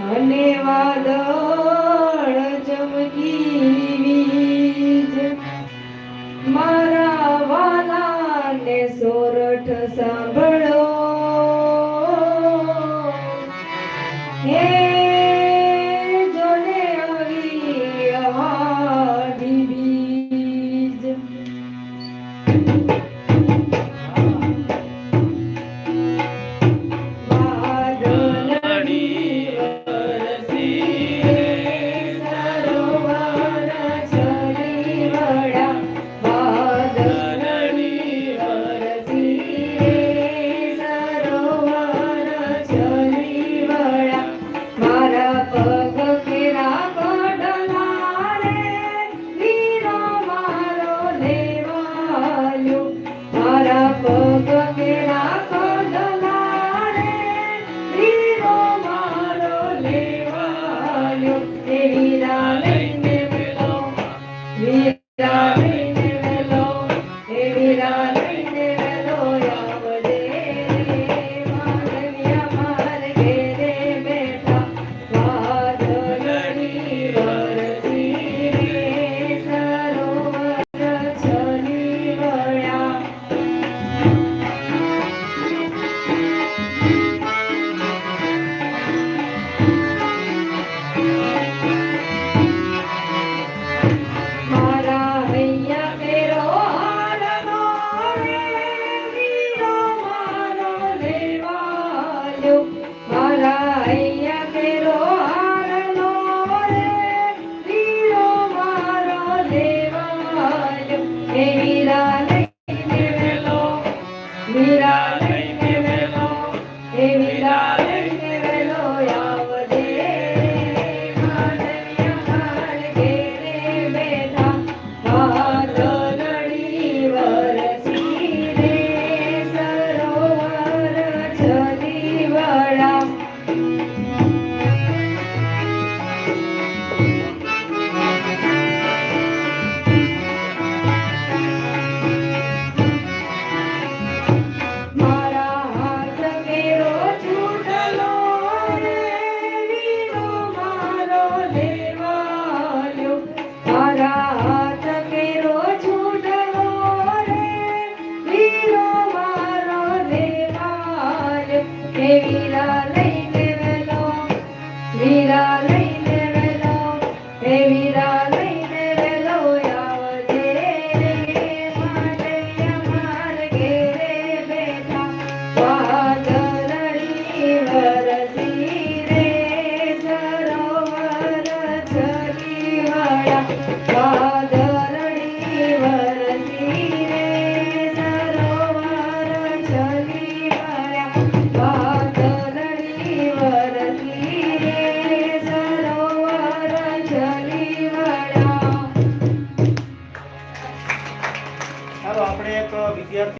અને વાદળ ચમકી મારા વાલાને સોરઠ સાંભળો. தேவிரா